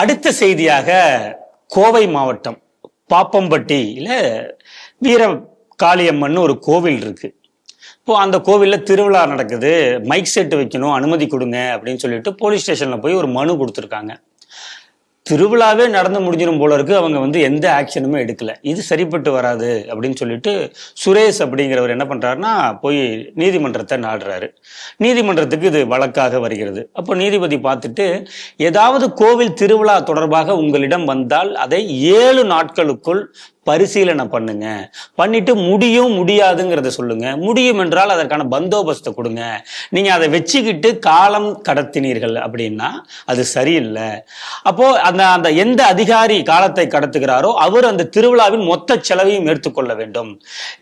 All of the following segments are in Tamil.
அடுத்த செய்தியாக கோவை மாவட்டம் பாப்பம்பட்டியில் வீர காளியம்மன் ஒரு கோவில் இருக்கு. இப்போ அந்த கோவில்ல திருவிழா நடக்குது. மைக் செட் வைக்கணும் அனுமதி கொடுங்க அப்படின்னு சொல்லிட்டு போலீஸ் ஸ்டேஷன்ல போய் ஒரு மனு கொடுத்துருக்காங்க. திருவிழாவே நடந்து முடிஞ்சிடும் போல இருக்கு. அவங்க வந்து எந்த ஆக்ஷனுமே எடுக்கல. இது சரிப்பட்டு வராது அப்படின்னு சொல்லிட்டு சுரேஷ் அப்படிங்கிறவர் என்ன பண்றாருன்னா போய் நீதிமன்றத்தை நாடுறாரு. நீதிமன்றத்துக்கு இது வழக்காக வருகிறது. அப்போ நீதிபதி பார்த்துட்டு ஏதாவது கோவில் திருவிழா தொடர்பாக உங்களிடம் வந்தால் அதை ஏழு நாட்களுக்குள் பரிசீலனை பண்ணுங்க. பண்ணிட்டு முடியும் முடியாதுங்கிறத சொல்லுங்க. முடியும் என்றால் அதற்கான பந்தோபஸ்தை கொடுங்க. நீங்க அதை வச்சுக்கிட்டு காலம் கடத்தினீர்கள் அப்படின்னா அது சரியில்லை. அப்போ அந்த அந்த எந்த அதிகாரி காலத்தை கடத்துகிறாரோ அவர் அந்த திருவிழாவின் மொத்த செலவையும் ஏற்றுக்கொள்ள வேண்டும்.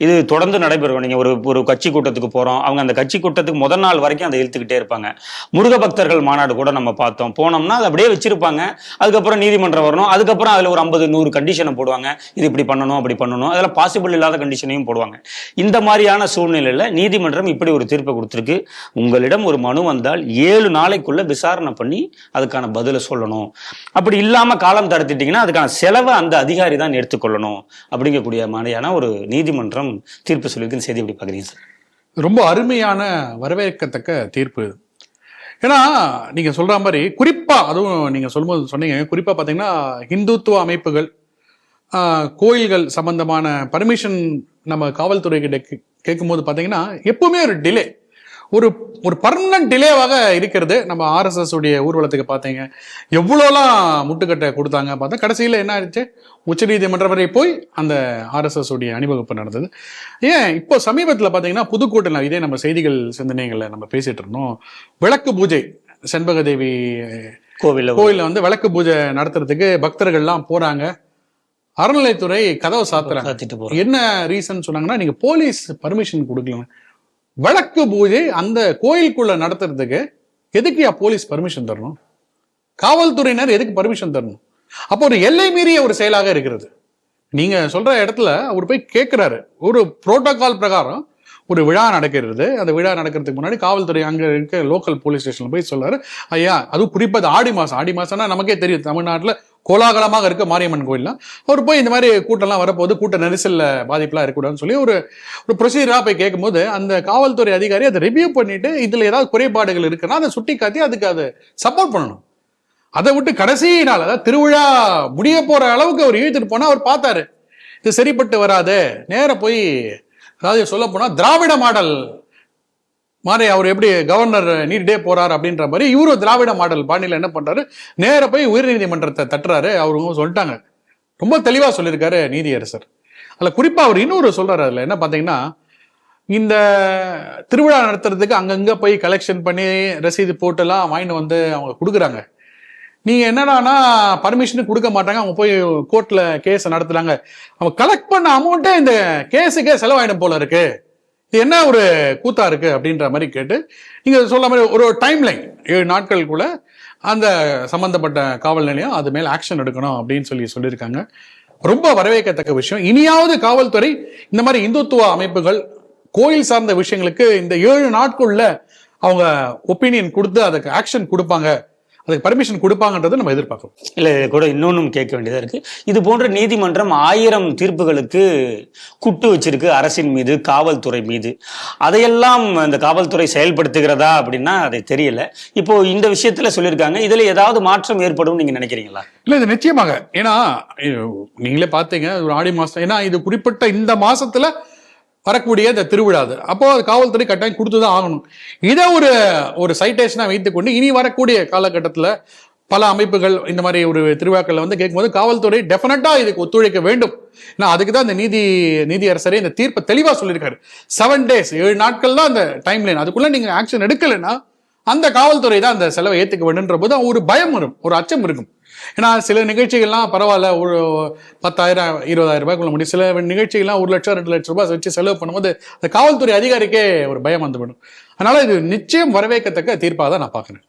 இது தொடர்ந்து நடைபெறும். நீங்க ஒரு ஒரு கட்சி கூட்டத்துக்கு போறோம். அவங்க அந்த கட்சி கூட்டத்துக்கு முதல் நாள் வரைக்கும் அதை இழுத்துக்கிட்டே இருப்பாங்க. முருக பக்தர்கள் மாநாடு கூட நம்ம பார்த்தோம். போனோம்னா அதை அப்படியே வச்சிருப்பாங்க. அதுக்கப்புறம் நீதிமன்றம் வரணும். அதுக்கப்புறம் அதுல ஒரு ஐம்பது நூறு கண்டிஷனை போடுவாங்க. இது இப்படி பண்ணணும் அப்படி பண்ணணும். அதெல்லாம் பாசிபிள் இல்லாத கண்டிஷனையும் போடுவாங்க. இந்த மாதிரியான சூழ்நிலையில நீதிமன்றம் இப்படி ஒரு தீர்ப்பை கொடுத்துருக்கு. உங்களிடம் ஒரு மனு வந்தால் ஏழு நாளைக்குள்ள விசாரணை பண்ணி அதுக்கான பதிலை சொல்லணும். அப்படி இல்லாம காலம் தடுத்துட்டீங்கன்னா அதுக்கான செலவை அந்த அதிகாரி தான் எடுத்துக்கொள்ளணும். அப்படிங்கக்கூடிய மாதிரியான ஒரு நீதிமன்றம் தீர்ப்பு சொல்லியிருக்குன்னு செய்தி எப்படி பாக்குறீங்க சார்? ரொம்ப அருமையான வரவேற்கத்தக்க தீர்ப்பு. ஏன்னா நீங்கள் சொல்கிற மாதிரி குறிப்பாக அதுவும் நீங்கள் சொல்லும்போது சொன்னீங்க குறிப்பாக பார்த்தீங்கன்னா இந்துத்துவ அமைப்புகள் கோயில்கள் சம்பந்தமான பர்மிஷன் நம்ம காவல்துறை கிட்ட கேட்கும்போது பாத்தீங்கன்னா எப்பவுமே ஒரு டிலே ஒரு ஒரு பர்மனன்ட் டிலேவாக இருக்கிறது நம்ம ஆர்எஸ்எஸ் உடைய ஊர்வலத்துக்கு பார்த்தீங்க எவ்வளோலாம் முட்டுக்கட்டை கொடுத்தாங்க பார்த்தா கடைசியில் என்ன ஆயிடுச்சு? உச்சநீதிமன்றம் வரை போய் அந்த ஆர்எஸ்எஸ் உடைய அணிவகுப்பு நடந்தது. ஏன்? இப்போ சமீபத்தில் பார்த்தீங்கன்னா புதுக்கோட்டையில் இதே நம்ம செய்திகள் சிந்தனைகளில் நம்ம பேசிட்டு இருந்தோம். விளக்கு பூஜை செண்பகதேவி கோவில்ல கோயிலில் வந்து விளக்கு பூஜை நடத்துறதுக்கு பக்தர்கள்லாம் போறாங்க. அறநிலைத்துறை கதவை சாத்துறாங்க. என்ன ரீசன் சொன்னாங்கன்னா நீங்க போலீஸ் பர்மிஷன் கொடுக்கல விளக்கு பூஜை அந்த கோயிலுக்குள்ள நடத்துறதுக்கு எதுக்குயா போலீஸ் பர்மிஷன் தரணும்? காவல்துறையினர் எதுக்கு பர்மிஷன் தரணும்? அப்போ ஒரு எல்லை மீறிய ஒரு செயலாக இருக்கிறது. நீங்க சொல்ற இடத்துல அவர் போய் கேட்கிறாரு ஒரு புரோட்டோகால் பிரகாரம் ஒரு விழா நடக்கிறது. அந்த விழா நடக்கிறதுக்கு முன்னாடி காவல்துறை அங்கே இருக்க லோக்கல் போலீஸ் ஸ்டேஷனில் போய் சொல்றாரு ஐயா அதுவும் குறிப்பது ஆடி மாதம் ஆடி மாதம்னா நமக்கே தெரியும். தமிழ்நாட்டில் கோலாகலமாக இருக்க மாரியம்மன் கோயில்லாம் அவர் போய் இந்த மாதிரி கூட்டம்லாம் வரப்போகுது கூட்ட நெரிசலில் பாதிப்புலாம் இருக்கக்கூடாதுன்னு சொல்லி ஒரு ஒரு ப்ரொசீஜராக போய் கேட்கும்போது அந்த காவல்துறை அதிகாரி அதை ரிவ்யூ பண்ணிட்டு இதில் ஏதாவது குறைபாடுகள் இருக்குன்னா அதை சுட்டி காட்டி அதுக்கு அதை சப்போர்ட் பண்ணணும். அதை விட்டு கடைசி நாள் அதாவது திருவிழா முடிய போகிற அளவுக்கு அவர் இழுத்துட்டு போனால் அவர் பார்த்தாரு. இது சரிப்பட்டு வராது. நேராக போய் அதாவது சொல்ல போனால் திராவிட மாடல் மாதிரி அவர் எப்படி கவர்னர் நீட்டே போறார் அப்படின்ற மாதிரி இவரும் திராவிட மாடல் பாணியில் என்ன பண்றாரு? நேர போய் உயர்நீதிமன்றத்தை தட்டுறாரு. அவருங்க சொல்லிட்டாங்க. ரொம்ப தெளிவாக சொல்லியிருக்காரு நீதியரசர். அதில் குறிப்பாக அவர் இன்னொரு சொல்றாரு அதில். என்ன பார்த்தீங்கன்னா இந்த திருவிழா நடத்துறதுக்கு அங்கங்கே போய் கலெக்ஷன் பண்ணி ரசீது போட்டெல்லாம் வாங்கிட்டு வந்து அவங்க கொடுக்குறாங்க. நீங்க என்னடானா பர்மிஷன் கொடுக்க மாட்டாங்க. அவங்க போய் கோர்ட்ல கேஸ் நடத்துறாங்க. அவங்க கலெக்ட் பண்ண அமௌண்ட்டே இந்த கேஸுக்கே செலவாயிடும் போல இருக்கு. இது என்ன ஒரு கூத்தா இருக்கு அப்படின்ற மாதிரி கேட்டு நீங்க சொல்ல மாதிரி ஒரு டைம் லைன் ஏழு நாட்களுக்குள்ள அந்த சம்பந்தப்பட்ட காவல் நிலையம் அது மேலே ஆக்ஷன் எடுக்கணும் அப்படின்னு சொல்லி சொல்லியிருக்காங்க. ரொம்ப வரவேற்கத்தக்க விஷயம். இனியாவது காவல்துறை இந்த மாதிரி இந்துத்துவ அமைப்புகள் கோயில் சார்ந்த விஷயங்களுக்கு இந்த ஏழு நாட்குள்ள அவங்க ஒப்பீனியன் கொடுத்து அதுக்கு ஆக்ஷன் கொடுப்பாங்க. அதுக்கு பர்மிஷன் கொடுப்பாங்கன்றதை நம்ம எதிர்பார்க்கிறோம். இல்ல கூட இன்னொன்னும் கேட்க வேண்டியதா இருக்கு. இது போன்ற நீதிமன்றம் ஆயிரம் தீர்ப்புகளுக்கு குட்டு வச்சிருக்கு அரசின் மீது காவல்துறை மீது. அதையெல்லாம் இந்த காவல்துறை செயல்படுத்துகிறதா அப்படின்னா அது தெரியல. இப்போ இந்த விஷயத்துல சொல்லியிருக்காங்க இதுல ஏதாவது மாற்றம் ஏற்படும் நீங்க நினைக்கிறீங்களா? இல்ல இது நிச்சயமாக. ஏன்னா நீங்களே பார்த்தீங்க ஒரு ஆடி மாசம். ஏன்னா இது குறிப்பிட்ட இந்த மாசத்துல வரக்கூடிய இந்த திருவிழா அது. அப்போ அது காவல்துறை கட்டாயம் கொடுத்து தான் ஆகணும். இதை ஒரு ஒரு சைட்டேஷனாக வைத்துக்கொண்டு இனி வரக்கூடிய காலகட்டத்தில் பல அமைப்புகள் இந்த மாதிரி ஒரு திருவிழாக்கள்ல வந்து கேட்கும்போது காவல்துறை டெஃபினட்டாக இதுக்கு ஒத்துழைக்க வேண்டும். ஏன்னா அதுக்கு தான் இந்த நீதி நீதியரசரே இந்த தீர்ப்பை தெளிவாக சொல்லியிருக்காரு. செவன் டேஸ் ஏழு நாட்கள் தான் அந்த டைம் லைன் அதுக்குள்ளே நீங்கள் ஆக்ஷன் எடுக்கலைன்னா அந்த காவல்துறை தான் அந்த செலவை ஏற்றுக்க வேண்டும்ன்ற போது ஒரு பயம் வரும் ஒரு அச்சம் இருக்கும். ஏன்னா சில நிகழ்ச்சிகள்லாம் பரவாயில்ல ஒரு பத்தாயிரம் இருபதாயிரம் ரூபாய்க்குள்ள முடியும். சில நிகழ்ச்சிகள்லாம் ஒரு லட்சம் ரெண்டு லட்சம் ரூபாய் வச்சு செலவு பண்ணும்போது அந்த காவல்துறை அதிகாரிக்கே ஒரு பயம் வந்துவிடும் அதனால இது நிச்சயம் வரவேற்கத்தக்க தீர்ப்பாக தான் நான் பார்க்குறேன்.